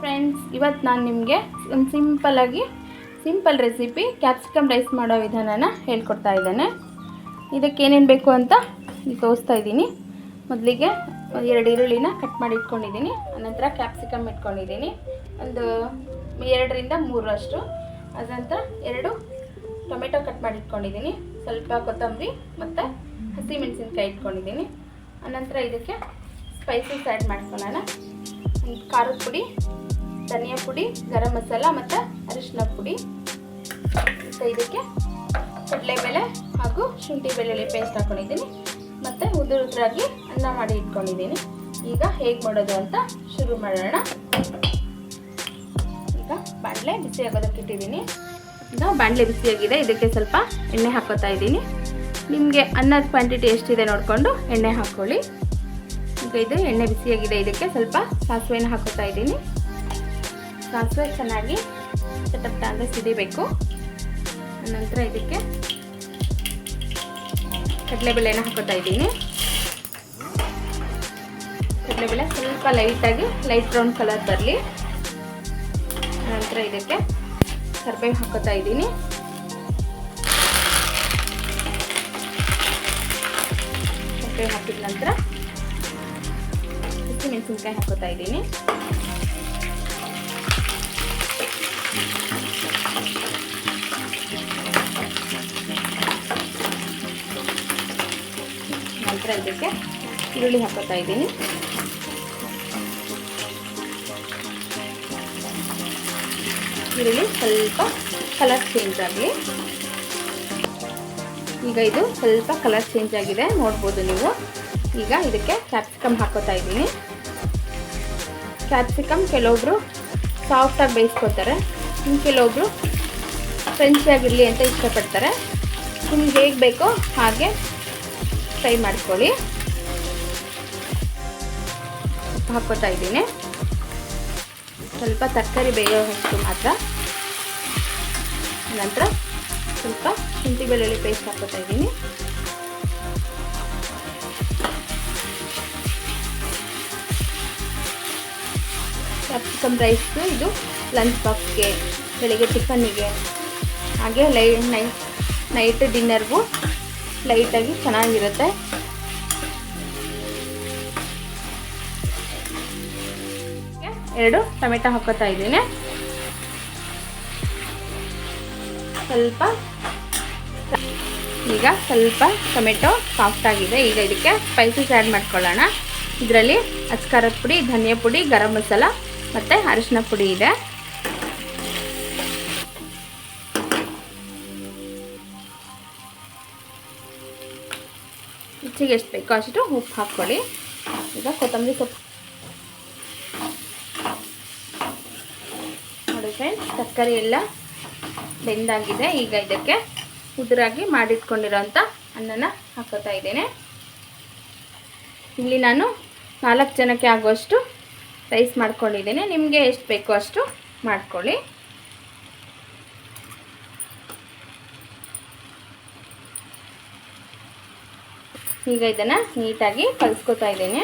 Friends ಇವತ್ತು ನಾನು ನಿಮಗೆ ಒಂದು ಸಿಂಪಲ್ಲಾಗಿ ಸಿಂಪಲ್ ರೆಸಿಪಿ ಕ್ಯಾಪ್ಸಿಕಮ್ ರೈಸ್ ಮಾಡೋ ವಿಧಾನನ ಹೇಳ್ಕೊಡ್ತಾ ಇದ್ದೇನೆ. ಇದಕ್ಕೆ ಏನೇನು ಬೇಕು ಅಂತ ತೋರಿಸ್ತಾ ಇದ್ದೀನಿ. ಮೊದಲಿಗೆ ಎರಡು ಈರುಳ್ಳಿನ ಕಟ್ ಮಾಡಿ ಇಟ್ಕೊಂಡಿದ್ದೀನಿ. ಅನಂತರ ಕ್ಯಾಪ್ಸಿಕಮ್ ಇಟ್ಕೊಂಡಿದ್ದೀನಿ. ಒಂದು ಎರಡರಿಂದ ಮೂರಷ್ಟು ಅದಂತರ ಎರಡು ಟೊಮೆಟೊ ಕಟ್ ಮಾಡಿ ಇಟ್ಕೊಂಡಿದ್ದೀನಿ. ಸ್ವಲ್ಪ ಕೊತ್ತಂಬರಿ ಮತ್ತು ಹಸಿಮೆಣಸಿನ್ಕಾಯಿ ಇಟ್ಕೊಂಡಿದ್ದೀನಿ. ಅನಂತರ ಇದಕ್ಕೆ ಸ್ಪೈಸಸ್ ಆ್ಯಡ್ ಮಾಡ್ಕೊಳ್ಳೋಣ. ಖಾರದ ಪುಡಿ ಧನಿಯಾ ಪುಡಿ, ಗರಂ ಮಸಾಲ ಮತ್ತು ಅರಿಶಿನ ಪುಡಿ. ಮತ್ತು ಇದಕ್ಕೆ ಕಡಲೆಬೇಳೆ ಹಾಗೂ ಶುಂಠಿ ಬೆಳ್ಳುಳ್ಳಿ ಪೇಸ್ಟ್ ಹಾಕ್ಕೊಂಡಿದ್ದೀನಿ ಮತ್ತು ಉದುರು ಉದುರಾಗಿ ಅನ್ನ ಮಾಡಿ ಇಟ್ಕೊಂಡಿದ್ದೀನಿ. ಈಗ ಹೇಗೆ ಮಾಡೋದು ಅಂತ ಶುರು ಮಾಡೋಣ. ಈಗ ಬಾಣಲೆ ಬಿಸಿ ಆಗೋದಕ್ಕೆ ಇಟ್ಟಿದ್ದೀನಿ. ಈಗ ಬಾಣಲೆ ಬಿಸಿಯಾಗಿದೆ. ಇದಕ್ಕೆ ಸ್ವಲ್ಪ ಎಣ್ಣೆ ಹಾಕೋತಾ ಇದ್ದೀನಿ. ನಿಮಗೆ ಅನ್ನದ ಕ್ವಾಂಟಿಟಿ ಎಷ್ಟಿದೆ ನೋಡಿಕೊಂಡು ಎಣ್ಣೆ ಹಾಕ್ಕೊಳ್ಳಿ ಈಗ ಇದು ಎಣ್ಣೆ ಬಿಸಿಯಾಗಿದೆ. ಇದಕ್ಕೆ ಸ್ವಲ್ಪ ಸಾಸಿವೆನ ಹಾಕೋತಾ ಇದ್ದೀನಿ. ಸಾಸಿವೆ ಚೆನ್ನಾಗಿ ಚಟಪಟ ಅಂದರೆ ಸಿಡಿಬೇಕು. ನಂತರ ಇದಕ್ಕೆ ಕಡಲೆಬೇಳೆನ ಹಾಕೋತಾ ಇದ್ದೀನಿ. ಕಡಲೆಬೇಳೆ ಸ್ವಲ್ಪ ಲೈಟಾಗಿ ಲೈಟ್ ಬ್ರೌನ್ ಕಲರ್ ಬರಲಿ. ನಂತರ ಇದಕ್ಕೆ ಕರ್ಬೇವು ಹಾಕೋತಾ ಇದ್ದೀನಿ. ಕರ್ಬೇವು ಹಾಕಿದ ನಂತರ ಹಸಿಮೆಣಸಿನ್ಕಾಯಿ ಹಾಕೋತಾ ಇದ್ದೀನಿ. ಇದಕ್ಕೆ ಈರುಳ್ಳಿ ಹಾಕೋತಾ ಇದ್ದೀನಿ. ಈರುಳ್ಳಿ ಸ್ವಲ್ಪ ಕಲರ್ ಚೇಂಜ್ ಆಗಲಿ ಈಗ ಇದು ಸ್ವಲ್ಪ ಕಲರ್ ಚೇಂಜ್ ಆಗಿದೆ, ನೋಡ್ಬೋದು ನೀವು. ಈಗ ಇದಕ್ಕೆ ಕ್ಯಾಪ್ಸಿಕಮ್ ಹಾಕೋತಾ ಇದ್ದೀನಿ. ಕ್ಯಾಪ್ಸಿಕಮ್ ಕೆಲವೊಬ್ರು ಸಾಫ್ಟಾಗಿ ಬೇಯಿಸ್ಕೊತಾರೆ ಇನ್ನು ಕೆಲವೊಬ್ರು ಫ್ರೆಂಚಿಯಾಗಿರಲಿ ಅಂತ ಇಷ್ಟಪಡ್ತಾರೆ. ನಿಮ್ಗೆ ಹೇಗೆ ಬೇಕೋ ಹಾಗೆ ಫ್ರೈ ಮಾಡ್ಕೊಳ್ಳಿ. ಉಪ್ಪು ಹಾಕ್ಕೋತಾ ಇದ್ದೀನಿ. ಸ್ವಲ್ಪ ತರಕಾರಿ ಬೇಯೋಷ್ಟು ಮಾತ್ರ. ನಂತರ ಸ್ವಲ್ಪ ಶುಂಠಿ ಬೆಳ್ಳುಳ್ಳಿ ಪೇಸ್ಟ್ ಹಾಕ್ಕೋತಾ ಇದ್ದೀನಿ. ಕ್ಯಾಪ್ಸಿಕಮ್ ರೈಸು ಇದು ಲಂಚ್ ಬಾಕ್ಸ್ಗೆ ಬೆಳಿಗ್ಗೆ ಟಿಫನ್ನಿಗೆ ಹಾಗೆ ಲೈ ನೈಟ್ ನೈಟ್ ಡಿನ್ನರ್ಗೂ ಲೈಟಾಗಿ ಚೆನ್ನಾಗಿರುತ್ತೆ. ಎರಡು ಟೊಮೆಟೊ ಹಾಕೋತಾ ಇದ್ದೀನಿ. ಸ್ವಲ್ಪ ಈಗ ಸ್ವಲ್ಪ ಟೊಮೆಟೊ ಸಾಫ್ಟ್ ಆಗಿದೆ. ಈಗ ಇದಕ್ಕೆ ಸ್ಪೈಸಸ್ ಆ್ಯಡ್ ಮಾಡ್ಕೊಳ್ಳೋಣ. ಇದರಲ್ಲಿ ಅಚ್ಕಾರದ ಪುಡಿ, ಧನಿಯಾ ಪುಡಿ, ಗರಂ ಮಸಾಲ ಮತ್ತು ಅರಿಶಿನ ಪುಡಿ ಇದೆ. ರುಚಿಗೆ ಎಷ್ಟು ಬೇಕೋ ಅಷ್ಟು ಉಪ್ಪು ಹಾಕ್ಕೊಳ್ಳಿ ಈಗ ಕೊತ್ತಂಬರಿ ಸೊಪ್ಪು ನೋಡಿ ಫ್ರೆಂಡ್ಸ್ ತರಕಾರಿ ಎಲ್ಲ ಬೆಂದಾಗಿದೆ ಈಗ ಇದಕ್ಕೆ ಉದುರಾಗಿ ಮಾಡಿಟ್ಕೊಂಡಿರೋಂಥ ಅನ್ನನ ಹಾಕೋತಾ ಇದ್ದೇನೆ ಇಲ್ಲಿ ನಾನು ನಾಲ್ಕು ಜನಕ್ಕೆ ಆಗುವಷ್ಟು ರೈಸ್ ಮಾಡ್ಕೊಂಡಿದ್ದೇನೆ ನಿಮಗೆ ಎಷ್ಟು ಬೇಕೋ ಅಷ್ಟು ಮಾಡ್ಕೊಳ್ಳಿ ಈಗ ಇದನ್ನು ನೀಟಾಗಿ ಕಲಿಸ್ಕೊತಾ ಇದ್ದೀನಿ.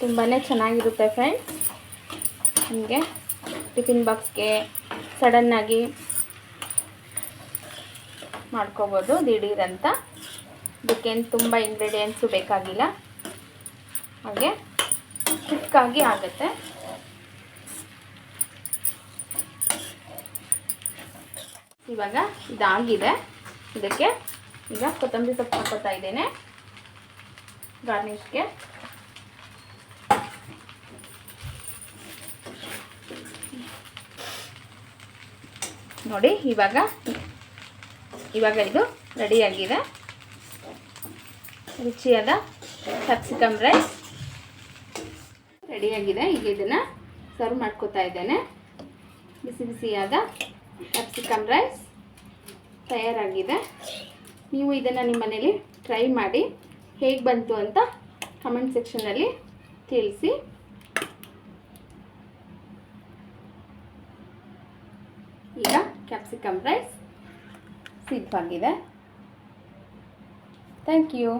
ತುಂಬಾ ಚೆನ್ನಾಗಿರುತ್ತೆ ಫ್ರೆಂಡ್ಸ್ ನಿಮಗೆ ಟಿಫಿನ್ ಬಾಕ್ಸ್ಗೆ ಸಡನ್ನಾಗಿ ಮಾಡ್ಕೋಬೋದು ದಿಢೀರಂತ ಇದಕ್ಕೇನು ತುಂಬ ಇಂಗ್ರೀಡಿಯೆಂಟ್ಸು ಬೇಕಾಗಿಲ್ಲ. ಹಾಗೆ ಕ್ವಿಕ್ಕಾಗಿ ಆಗುತ್ತೆ. ಇವಾಗ ಇದಾಗಿದೆ. ಇದಕ್ಕೆ ಈಗ ಕೊತ್ತಂಬರಿ ಸೊಪ್ಪು ಹಾಕೋತಾ ಇದ್ದೇನೆ. ಗಾರ್ನಿಷ್ಗೆ ನೋಡಿ, ಇವಾಗ ಇವಾಗ ಇದು ರೆಡಿಯಾಗಿದೆ ರುಚಿಯಾದ ಕ್ಯಾಪ್ಸಿಕಮ್ ರೈಸ್ ರೆಡಿಯಾಗಿದೆ ಈಗ ಇದನ್ನು ಸರ್ವ್ ಮಾಡ್ಕೋತಾ ಇದ್ದೇನೆ. ಬಿಸಿ ಬಿಸಿಯಾದ ಕ್ಯಾಪ್ಸಿಕಮ್ ರೈಸ್ ತಯಾರಾಗಿದೆ. ನೀವು ಇದನ್ನು ನಿಮ್ಮ ಮನೇಲಿ ಟ್ರೈ ಮಾಡಿ ಹೇಗೆ ಬಂತು ಅಂತ ಕಮೆಂಟ್ ಸೆಕ್ಷನ್ನಲ್ಲಿ ತಿಳಿಸಿ. ಈಗ ಕ್ಯಾಪ್ಸಿಕಮ್ ರೈಸ್ ಸಿದ್ಧವಾಗಿದೆ. Thank you